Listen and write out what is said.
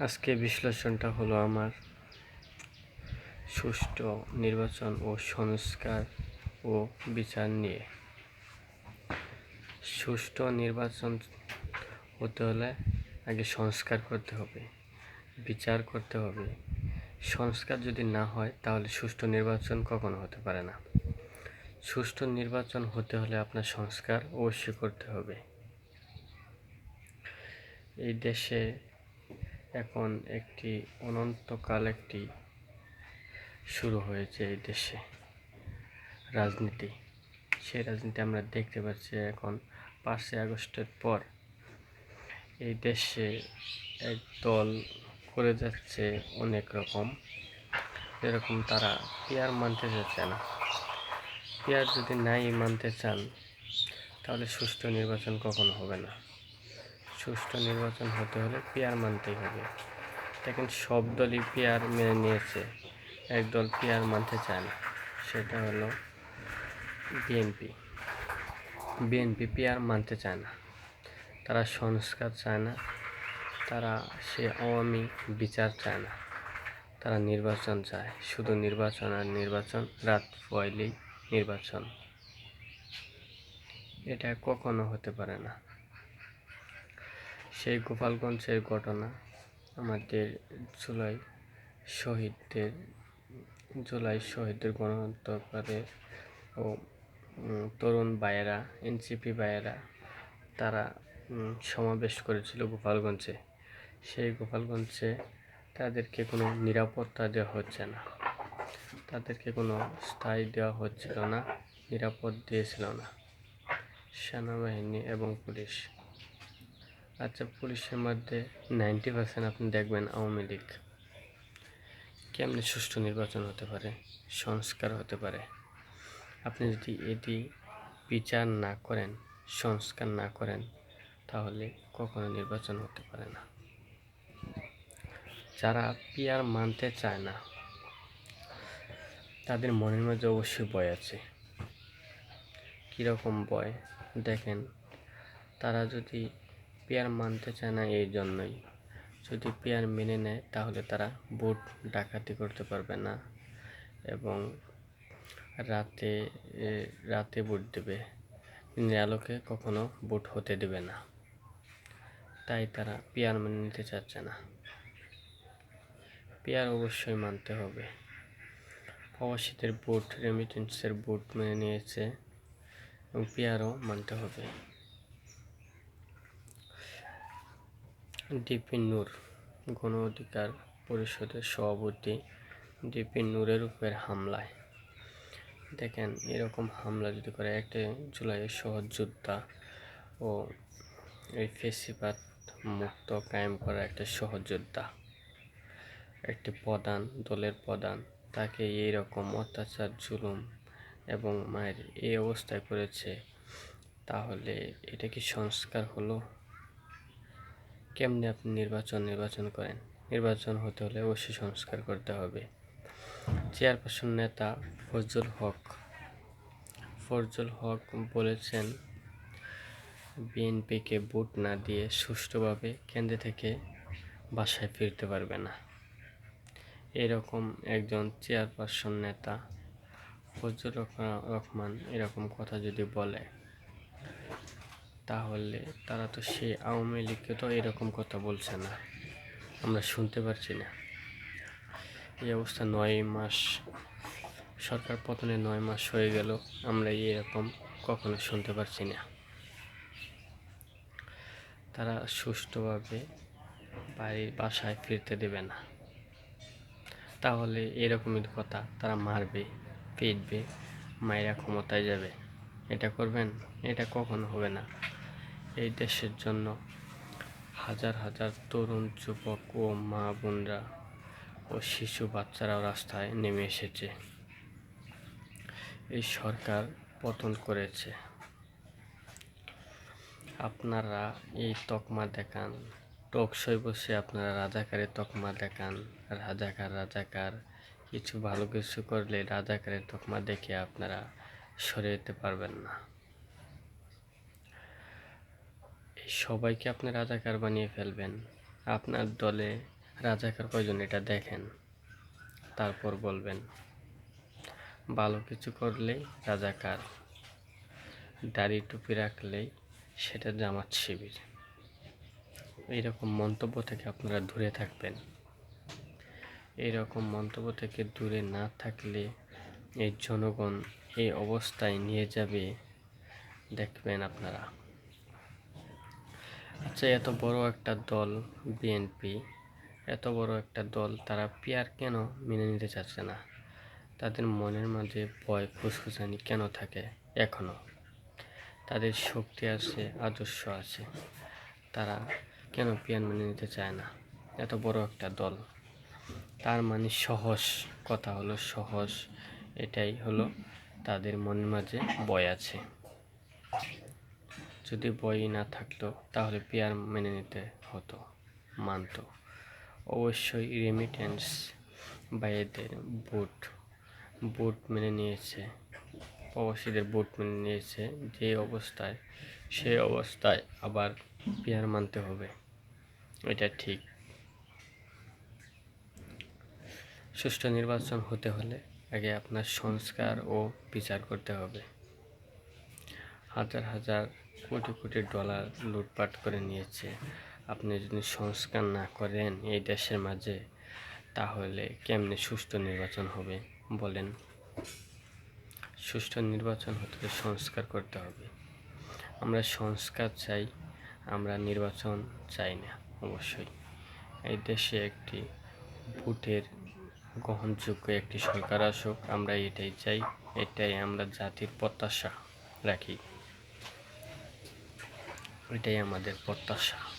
আজকে বিশ্লেষণটা হলো আমার সুষ্ঠু নির্বাচন ও সংস্কার ও বিচার নিয়ে। সুষ্ঠু নির্বাচন হতে হলে আগে সংস্কার করতে হবে, বিচার করতে হবে। সংস্কার যদি না হয়, তাহলে সুষ্ঠু নির্বাচন কখনো হতে পারে না। সুষ্ঠু নির্বাচন হতে হলে আপনার সংস্কার অবশ্যই করতে হবে। এই দেশে এখন একটি অনন্তকাল একটি শুরু হয়েছে এই দেশে। রাজনীতি, সেই রাজনীতি আমরা দেখতে পাচ্ছি এখন পাঁচই আগস্টের পর। এই দেশে এক দল করে যাচ্ছে অনেক রকম এরকম তারা পেয়ার মানতে যাচ্ছে না। পেয়ার যদি নাই মানতে চান, তাহলে সুষ্ঠু নির্বাচন কখনো হবে না। সুষ্ঠু নির্বাচন হতে হলে পেয়ার মানতেই হবে। দেখেন সব দলই পেয়ার মেনে নিয়েছে একদল পেয়ার মানতে চায় না, সেটা হলো বিএনপি। বিএনপি পেয়ার মানতে চায় না, তারা সংস্কার চায় না, তারা সে আওয়ামী বিচার চায় না, তারা নির্বাচন চায়। শুধু নির্বাচন আর নির্বাচন, রাত পয়লেই নির্বাচন। এটা কখনো হতে পারে না। সেই গোপালগঞ্জের ঘটনা আমাদের জুলাই শহীদদের জুলাই শহীদদের গণহত্যাকারে ও তরুণ ভাইয়েরা, এনসিপি ভাইয়েরা, তারা সমাবেশ করেছিল গোপালগঞ্জে। সেই গোপালগঞ্জে তাদেরকে কোনো নিরাপত্তা দেওয়া হচ্ছে না। তাদেরকে কোনো স্থায়ী দেওয়া হচ্ছিল না, নিরাপদ দিয়েছিল না। সেনাবাহিনী এবং পুলিশ। আচ্ছা পুলিশের মধ্যে নাইনটি পার্সেন্ট আপনি দেখবেন আওয়ামী লীগ। কেমনি সুষ্ঠু নির্বাচন হতে পারে, সংস্কার হতে পারে? আপনি যদি এটি বিচার না করেন, সংস্কার না করেন, তাহলে কখনো নির্বাচন হতে পারে না। যারা পিয়ার মানতে চায় না, তাদের মনের মধ্যে অবশ্যই ভয় আছে। কীরকম ভয়? দেখেন, তারা যদি পেয়ার মানতে চায় না এই জন্যই। যদি পেয়ার মেনে নেয়, তাহলে তারা ভোট ডাকাতি করতে পারবে না এবং রাতে রাতে ভোট দেবে। দিনের আলোকে কখনো ভোট হতে দেবে না। তাই তারা পেয়ার মেনে নিতে চাচ্ছে না। পেয়ার অবশ্যই মানতে হবে। প্রবাসীদের ভোট রেমিটেন্সের ভোট মেনে নিয়েছে এবং পেয়ারও মানতে হবে। ডিপি নূর গণ অধিকার পরিষদের সভাপতি ডিপি নূরের উপর হামলায়। দেখেন, এরকম হামলা যদি করে, একটা জুলাইয়ের সহযোদ্ধা ও এই ফেসিবাদ মুক্ত কায়েম করা একটা সহযোদ্ধা, একটি প্রধান, দলের প্রধান, তাকে এই রকম অত্যাচার, জুলুম এবং মায়ের এই অবস্থায় করেছে, তাহলে এটা কি সংস্কার হলো? কেমনি আপনি নির্বাচন নির্বাচন করেন? নির্বাচন হতে হলে অবশ্যই সংস্কার করতে হবে। চেয়ারপারসন নেতা ফজল হক। ফজল হক বলেছেন, বিএনপিকে ভোট না দিয়ে সুষ্ঠুভাবে কেন্দ্র থেকে বাসায় ফিরতে পারবে না। এরকম একজন চেয়ারপারসন নেতা ফজল রহমান এরকম কথা যদি বলে তাহলে তারা তো সে আওয়ামী লীগকে তো এরকম কথা বলছে না। আমরা শুনতে পারছি না। এই অবস্থা নয় মাস, সরকার পতনে নয় মাস হয়ে গেল। আমরা এরকম কখনো শুনতে পারছি না। তারা সুষ্ঠুভাবে বাড়ির বাসায় ফিরতে দেবে না। তাহলে এরকমই কথা, তারা মারবে, পিটবে, মায়েরা ক্ষমতায় যাবে। এটা করবেন, এটা কখনো হবে না। এই দেশের জন্য হাজার হাজার তরুণ, যুবক ও মা বোনরা ও শিশু বাচ্চারাও রাস্তায় নেমে এসেছে। এই সরকার পতন করেছে। আপনারা এই তকমা দেখান টকশই বসে আপনারা রাজাকারের তকমা দেখান, রাজাকার রাজাকার, কিছু ভালো কিছু করলে রাজাকারের তকমা দেখে আপনারা সরে যেতে পারবেন না। সবাইকে আপনি রাজাকার বানিয়ে ফেলবেন। আপনার দলে রাজাকার কয়জন এটা দেখেন। তারপর বলবেন, ভালো কিছু করলেই রাজাকার, দাড়ি টুপি রাখলেই সেটা জামাত শিবির। এইরকম মন্তব্য থেকে আপনারা দূরে থাকবেন। এইরকম মন্তব্য থেকে দূরে না থাকলে এই জনগণ এই অবস্থায় নিয়ে যাবে, দেখবেন আপনারা। আচ্ছা এত বড় একটা দল বিএনপি, এত বড় একটা দল, তারা পিয়ার কেন মেনে নিতে চাচ্ছে না? তাদের মনের মাঝে ভয় ফুসফুসানি কেন থাকে এখনও? তাদের শক্তি আছে, আদর্শ আছে, তারা কেন পিয়ার মেনে নিতে চায় না? এত বড় একটা দল। তার মানে সহজ কথা হলো সহজ, এটাই হলো তাদের মনের মাঝে বয় আছে। যদি বই না থাকতো, তাহলে পেয়ার মেনে নিতে হতো, মানতো। অবশ্যই রেমিটেন্স ভাইয়েদের বুট বুট মেনে নিয়েছে, প্রবাসীদের বুট মেনে নিয়েছে। যে অবস্থায় সেই অবস্থায় আবার পেয়ার মানতে হবে, এটা ঠিক। সুষ্ঠু নির্বাচন হতে হলে আগে আপনার সংস্কার ও বিচার করতে হবে। হাজার হাজার কোটি কোটি ডলার লুটপাট করে নিয়েছে। আপনি যদি সংস্কার না করেন এই দেশের মাঝে, তাহলে কেমনে সুষ্ঠু নির্বাচন হবে বলেন? সুষ্ঠু নির্বাচন হতে সংস্কার করতে হবে। আমরা সংস্কার চাই, আমরা নির্বাচন চাই না, অবশ্যই। এই দেশে একটি ভোটের গ্রহণযোগ্য একটি সরকার আসুক, আমরা এটাই চাই, এটাই আমরা জাতির প্রত্যাশা রাখি। এটাই আমাদের প্রত্যাশা।